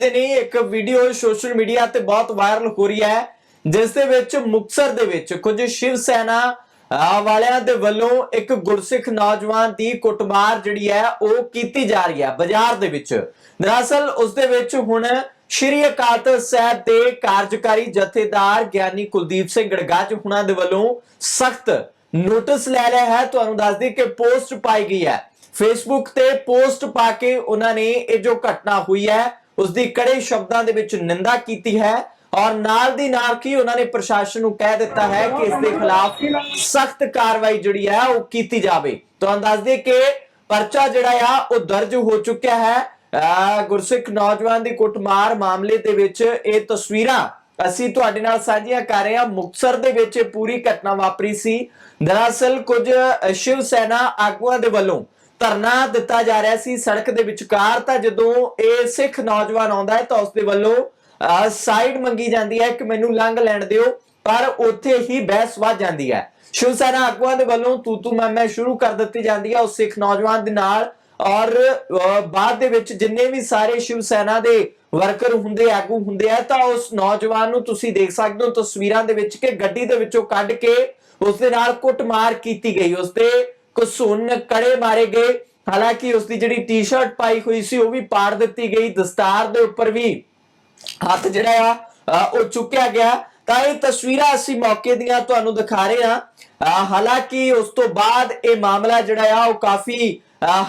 ਤੇ ਨਹੀਂ ਇੱਕ ਵੀਡੀਓ ਸੋਸ਼ਲ ਮੀਡੀਆ ਤੇ ਬਹੁਤ ਵਾਇਰਲ ਹੋ ਰਹੀ ਹੈ, ਜਿਸ ਦੇ ਵਿੱਚ ਮੁਕਸਰ ਦੇ ਵਿੱਚ ਕੁਝ ਸ਼ਿਵ ਸੈਨਾ ਵਾਲਿਆਂ ਦੇ ਵੱਲੋਂ ਇੱਕ ਗੁਰਸਿੱਖ ਨੌਜਵਾਨ ਦੀ ਕੁੱਟਮਾਰ ਜਿਹੜੀ ਹੈ, ਉਹ ਕੀਤੀ ਜਾ ਰਹੀ ਹੈ ਬਾਜ਼ਾਰ ਦੇ ਵਿੱਚ। ਦਰਅਸਲ ਉਸ ਦੇ ਵਿੱਚ ਹੁਣ ਸ਼੍ਰੀ ਅਕਾਲ ਤਖਤ ਸਾਹਿਬ ਦੇ ਕਾਰਜਕਾਰੀ ਜਥੇਦਾਰ ਗਿਆਨੀ ਕੁਲਦੀਪ ਸਿੰਘ ਗੜਗਾਜ ਹੁਣਾਂ ਦੇ ਵੱਲੋਂ ਸਖਤ ਨੋਟਿਸ ਲੈ ਲਿਆ ਹੈ। ਤੁਹਾਨੂੰ ਦੱਸ ਦਈਏ ਕਿ ਪੋਸਟ ਪਾਈ ਗਈ ਹੈ। ਫੇਸਬੁੱਕ ਤੇ ਪੋਸਟ ਪਾ ਕੇ ਉਹਨਾਂ ਨੇ ਇਹ ਜੋ ਘਟਨਾ ਹੋਈ ਹੈ ਉਸ ਦੀ ਕੜੇ ਸ਼ਬਦਾਂ ਦੇ ਵਿੱਚ ਨਿੰਦਾ ਕੀਤੀ ਹੈ ਔਰ ਨਾਲ ਦੀ ਨਾਲ ਕੀ ਉਹਨਾਂ ਨੇ ਪ੍ਰਸ਼ਾਸਨ ਨੂੰ ਕਹਿ ਦਿੱਤਾ ਹੈ ਕਿ ਇਸ ਦੇ ਖਿਲਾਫ ਸਖਤ ਕਾਰਵਾਈ ਜਿਹੜੀ ਹੈ ਉਹ ਕੀਤੀ ਜਾਵੇ। ਤੁਹਾਨੂੰ ਦੱਸ ਦਈਏ ਕਿ ਪਰਚਾ ਜਿਹੜਾ ਆ, ਉਹ ਦਰਜ ਹੋ ਚੁੱਕਿਆ ਹੈ। ਅਹ ਗੁਰਸਿੱਖ ਨੌਜਵਾਨ ਦੀ ਕੁੱਟਮਾਰ ਮਾਮਲੇ ਦੇ ਵਿੱਚ ਇਹ ਤਸਵੀਰਾਂ ਅਸੀਂ ਤੁਹਾਡੇ ਨਾਲ ਸਾਂਝੀਆਂ ਕਰ ਰਹੇ ਹਾਂ। ਮੁਕਤਸਰ ਦੇ ਵਿੱਚ ਇਹ ਪੂਰੀ ਘਟਨਾ ਵਾਪਰੀ ਸੀ। ਦਰਅਸਲ ਕੁਝ ਸ਼ਿਵ ਸੈਨਾ ਆਗੂਆਂ ਦੇ ਵੱਲੋਂ ਧਰਨਾ ਦਿੱਤਾ ਜਾ ਰਿਹਾ ਸੀ ਸੜਕ ਦੇ ਵਿਚਕਾਰ, ਤਾਂ ਜਦੋਂ ਇਹ ਸਿੱਖ ਨੌਜਵਾਨ ਆਉਂਦਾ ਹੈ ਤਾਂ ਉਸ ਦੇ ਵੱਲੋਂ ਸਾਈਡ ਮੰਗੀ ਜਾਂਦੀ ਹੈ ਕਿ ਮੈਨੂੰ ਲੰਘ ਲੈਣ ਦਿਓ, ਪਰ ਉੱਥੇ ਹੀ ਬਹਿਸ ਵੱਧ ਜਾਂਦੀ ਹੈ। ਸ਼ਿਵ ਸੈਨਾ ਆਗੂਆਂ ਦੇ ਵੱਲੋਂ ਤੂ ਤੂ ਸ਼ੁਰੂ ਕਰ ਦਿੱਤੀ ਜਾਂਦੀ ਹੈ ਉਸ ਸਿੱਖ ਨੌਜਵਾਨ ਦੇ ਨਾਲ, ਔਰ ਬਾਅਦ ਦੇ ਵਿੱਚ ਜਿੰਨੇ ਵੀ ਸਾਰੇ ਸ਼ਿਵ ਸੈਨਾ ਦੇ ਵਰਕਰ ਹੁੰਦੇ, ਆਗੂ ਹੁੰਦੇ ਆ, ਤਾਂ ਉਸ ਨੌਜਵਾਨ ਨੂੰ ਤੁਸੀਂ ਦੇਖ ਸਕਦੇ ਹੋ ਤਸਵੀਰਾਂ ਦੇ ਵਿੱਚ ਕਿ ਗੱਡੀ ਦੇ ਵਿੱਚੋਂ ਕੱਢ ਕੇ ਉਸ ਦੇ ਨਾਲ ਕੁੱਟਮਾਰ ਕੀਤੀ ਗਈ। ਉਸ ਦੇ ਕਸੂਨ ਕੜੇ ਮਾਰੇ ਗਏ। ਹਾਲਾਂਕਿ ਉਸ ਦੀ ਜਿਹੜੀ ਟੀ-ਸ਼ਰਟ ਪਾਈ ਹੋਈ ਸੀ, ਉਹ ਵੀ ਪਾੜ ਦਿੱਤੀ ਗਈ। ਦਸਤਾਰ ਦੇ ਉੱਪਰ ਵੀ ਹੱਥ ਜਿਹੜਾ ਆ ਉਹ ਚੁੱਕਿਆ ਗਿਆ। ਤਾਂ ਇਹ ਤਸਵੀਰਾਂ ਅਸੀਂ ਮੌਕੇ ਦੀਆਂ ਤੁਹਾਨੂੰ ਦਿਖਾ ਰਹੇ ਹਾਂ। ਹਾਲਾਂਕਿ ਉਸ ਤੋਂ ਬਾਅਦ ਇਹ ਮਾਮਲਾ ਜਿਹੜਾ ਆ, ਉਹ ਕਾਫੀ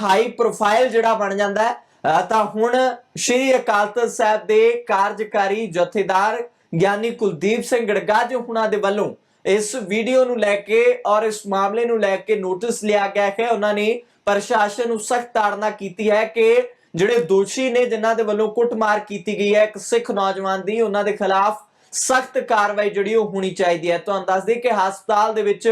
ਹਾਈ ਪ੍ਰੋਫਾਈਲ ਜਿਹੜਾ ਬਣ ਜਾਂਦਾ ਹੈ। ਤਾਂ ਹੁਣ ਸ਼੍ਰੀ ਅਕਾਲ ਤਖਤ ਸਾਹਿਬ ਦੇ ਕਾਰਜਕਾਰੀ ਜਥੇਦਾਰ ਗਿਆਨੀ ਕੁਲਦੀਪ ਸਿੰਘ ਗੜਗਾਜ ਹੁਣਾਂ ਦੇ ਵੱਲੋਂ ਇਸ ਵੀਡੀਓ ਨੂੰ ਲੈ ਕੇ ਔਰ ਇਸ ਮਾਮਲੇ ਨੂੰ ਲੈ ਕੇ ਨੋਟਿਸ ਲਿਆ ਗਿਆ ਹੈ। ਉਹਨਾਂ ਨੇ ਪ੍ਰਸ਼ਾਸਨ ਨੂੰ ਸਖਤ ਤਾੜਨਾ ਕੀਤੀ ਹੈ ਕਿ ਜਿਹੜੇ ਦੋਸ਼ੀ ਨੇ, ਜਿਨ੍ਹਾਂ ਦੇ ਵੱਲੋਂ ਕੁੱਟਮਾਰ ਕੀਤੀ ਗਈ ਹੈ, ਇੱਕ ਸਿੱਖ ਨੌਜਵਾਨ ਦੀ, ਉਹਨਾਂ ਦੇ ਖਿਲਾਫ ਸਖਤ ਕਾਰਵਾਈ ਜਿਹੜੀ ਉਹ ਹੋਣੀ ਚਾਹੀਦੀ ਹੈ। ਤੁਹਾਨੂੰ ਦੱਸ ਦਈਏ ਕਿ ਹਸਪਤਾਲ ਦੇ ਵਿੱਚ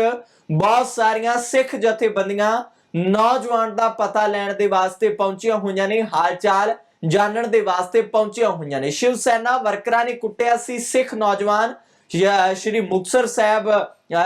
ਬਹੁਤ ਸਾਰੀਆਂ ਸਿੱਖ ਜਥੇਬੰਦੀਆਂ ਨੌਜਵਾਨ ਦਾ ਪਤਾ ਲੈਣ ਦੇ ਵਾਸਤੇ ਪਹੁੰਚੀਆਂ ਹੋਈਆਂ ਨੇ, ਹਾਲਚਾਲ ਜਾਣਨ ਦੇ ਵਾਸਤੇ ਪਹੁੰਚੀਆਂ ਹੋਈਆਂ ਨੇ। ਸ਼ਿਵ ਸੈਨਾ ਵਰਕਰਾਂ ਨੇ ਕੁੱਟਿਆ ਸੀ ਸਿੱਖ ਨੌਜਵਾਨ ਸ਼੍ਰੀ- ਸ਼੍ਰੀ ਮੁਕਤਸਰ ਸਾਹਿਬ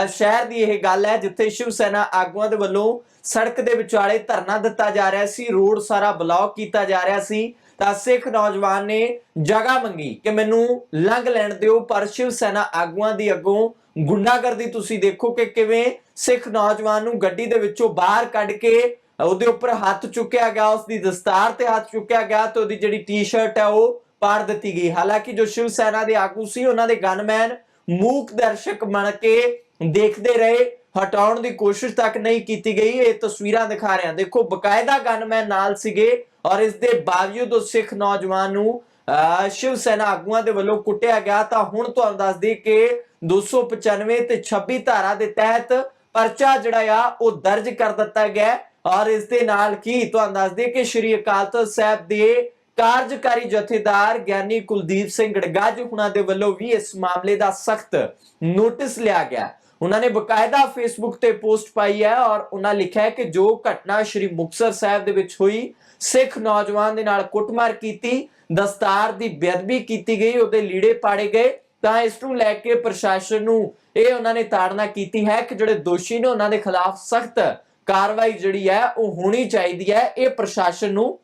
ਸ਼ਹਿਰ ਦੀ ਇਹ ਗੱਲ ਹੈ, ਜਿੱਥੇ ਸ਼ਿਵ ਸੈਨਾ ਆਗੂਆਂ ਦੇ ਵੱਲੋਂ ਸੜਕ ਦੇ ਵਿਚਾਲੇ ਧਰਨਾ ਦਿੱਤਾ ਜਾ ਰਿਹਾ ਸੀ, ਰੋਡ ਸਾਰਾ ਬਲੌਕ ਕੀਤਾ ਜਾ ਰਿਹਾ ਸੀ, ਤਾਂ ਸਿੱਖ ਨੌਜਵਾਨ ਨੇ ਜਗ੍ਹਾ ਮੰਗੀ ਕਿ ਮੈਨੂੰ ਲੰਘ ਲੈਣ ਦਿਓ, ਪਰ ਸ਼ਿਵ ਸੈਨਾ ਆਗੂਆਂ ਦੀ ਅੱਗੋਂ ਗੁੰਡਾਗਰਦੀ ਤੁਸੀਂ ਦੇਖੋ ਕਿ ਕਿਵੇਂ ਸਿੱਖ ਨੌਜਵਾਨ ਨੂੰ ਗੱਡੀ ਦੇ ਵਿੱਚੋਂ ਬਾਹਰ ਕੱਢ ਕੇ ਉਹਦੇ ਉੱਪਰ ਹੱਥ ਚੁੱਕਿਆ ਗਿਆ ਉਸ ਦੀ ਦਸਤਾਰ ਤੇ ਹੱਥ ਚੁੱਕਿਆ ਗਿਆ ਤੇ ਉਹਦੀ ਜਿਹੜੀ ਟੀ-ਸ਼ਰਟ ਹੈ, ਉਹ ਪਾੜ ਦਿੱਤੀ ਗਈ। ਹਾਲਾਂਕਿ ਜੋ ਸ਼ਿਵ ਸੈਨਾ ਦੇ ਆਗੂ ਸੀ, ਉਹਨਾਂ ਦੇ ਗਨਮੈਨ ਮੂਕ ਦਰਸ਼ਕ ਬਣ ਕੇ ਦੇਖਦੇ ਰਹੇ ਹਟਾਉਣ ਦੀ ਕੋਸ਼ਿਸ਼ ਤੱਕ ਨਹੀਂ ਕੀਤੀ ਗਈ। ਇਹ ਤਸਵੀਰਾਂ ਦਿਖਾ ਰਿਹਾ ਦੇਖੋ ਬਕਾਇਦਾ ਗਨਮੈਨ ਨਾਲ ਸੀਗੇ ਔਰ ਇਸ ਦੇ ਬਾਵਜੂਦ ਉਸ ਸਿੱਖ ਨੌਜਵਾਨ ਨੂੰ ਅਹ, ਸ਼ਿਵ ਸੈਨਾ ਆਗੂਆਂ ਦੇ ਵੱਲੋਂ ਕੁੱਟਿਆ ਗਿਆ। ਤਾਂ ਹੁਣ ਤੁਹਾਨੂੰ ਦੱਸ ਦਈਏ ਕਿ 295 ਤੇ 26 ਧਾਰਾ ਦੇ ਤਹਿਤ ਪਰਚਾ ਜਿਹੜਾ ਆ ਉਹ ਦਰਜ ਕਰ ਦਿੱਤਾ ਗਿਆ ਔਰ ਇਸ ਦੇ ਨਾਲ ਕੀ ਤੁਹਾਨੂੰ ਦੱਸ ਦਈਏ ਕਿ ਸ਼੍ਰੀ ਅਕਾਲ ਤਖਤ ਸਾਹਿਬ ਦੇ ਕਾਰਜਕਾਰੀ ਜਥੇਦਾਰ ਗਿਆਨੀ ਕੁਲਦੀਪ ਸਿੰਘ ਗੜਗਾਜ ਹੁਣਾਂ ਦੇ ਵੱਲੋਂ ਵੀ ਇਸ ਮਾਮਲੇ ਦਾ ਸਖਤ ਨੋਟਿਸ ਲਿਆ ਗਿਆ। ਉਹਨਾਂ ਨੇ ਬਕਾਇਦਾ ਫੇਸਬੁੱਕ ਤੇ ਪੋਸਟ ਪਾਈ ਹੈ ਔਰ ਉਹਨਾਂ ਲਿਖਿਆ ਹੈ ਕਿ ਜੋ ਘਟਨਾ ਸ਼੍ਰੀ ਮੁਕਤਸਰ ਸਾਹਿਬ ਦੇ ਵਿੱਚ ਹੋਈ, ਸਿੱਖ ਨੌਜਵਾਨ ਦੇ ਨਾਲ ਕੁੱਟਮਾਰ ਕੀਤੀ, ਦਸਤਾਰ ਦੀ ਬੇਅਦਬੀ ਕੀਤੀ ਗਈ, ਉਹਦੇ ਲੀੜੇ ਪਾੜੇ ਗਏ, ਤਾਂ ਇਸ ਨੂੰ ਲੈ ਕੇ ਪ੍ਰਸ਼ਾਸਨ ਨੂੰ ਇਹ ਉਹਨਾਂ ਨੇ ਤਾੜਨਾ ਕੀਤੀ ਹੈ ਕਿ ਜਿਹੜੇ ਦੋਸ਼ੀ ਨੇ ਉਹਨਾਂ ਦੇ ਖਿਲਾਫ ਸਖਤ ਕਾਰਵਾਈ ਜਿਹੜੀ ਹੈ ਉਹ ਹੋਣੀ ਚਾਹੀਦੀ ਹੈ। ਇਹ ਪ੍ਰਸ਼ਾਸਨ ਨੂੰ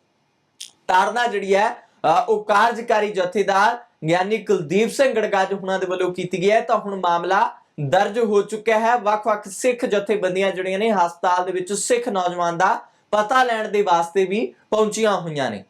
ਤਾੜਨਾ ਜਿਹੜੀ ਹੈ ਅ, ਉਹ ਕਾਰਜਕਾਰੀ ਜਥੇਦਾਰ ਗਿਆਨੀ ਕੁਲਦੀਪ ਸਿੰਘ ਗੜਗਾਜ ਹੁਣਾਂ ਦੇ ਵੱਲੋਂ ਕੀਤੀ ਗਈ ਹੈ। ਤਾਂ ਹੁਣ ਮਾਮਲਾ ਦਰਜ ਹੋ ਚੁੱਕਿਆ ਹੈ। ਵੱਖ-ਵੱਖ ਸਿੱਖ ਜਥੇਬੰਦੀਆਂ ਜਿਹੜੀਆਂ ਨੇ ਹਸਪਤਾਲ ਦੇ ਵਿੱਚ ਸਿੱਖ ਨੌਜਵਾਨ ਦਾ ਪਤਾ ਲੈਣ ਦੇ ਵਾਸਤੇ ਵੀ ਪਹੁੰਚੀਆਂ ਹੋਈਆਂ ਨੇ।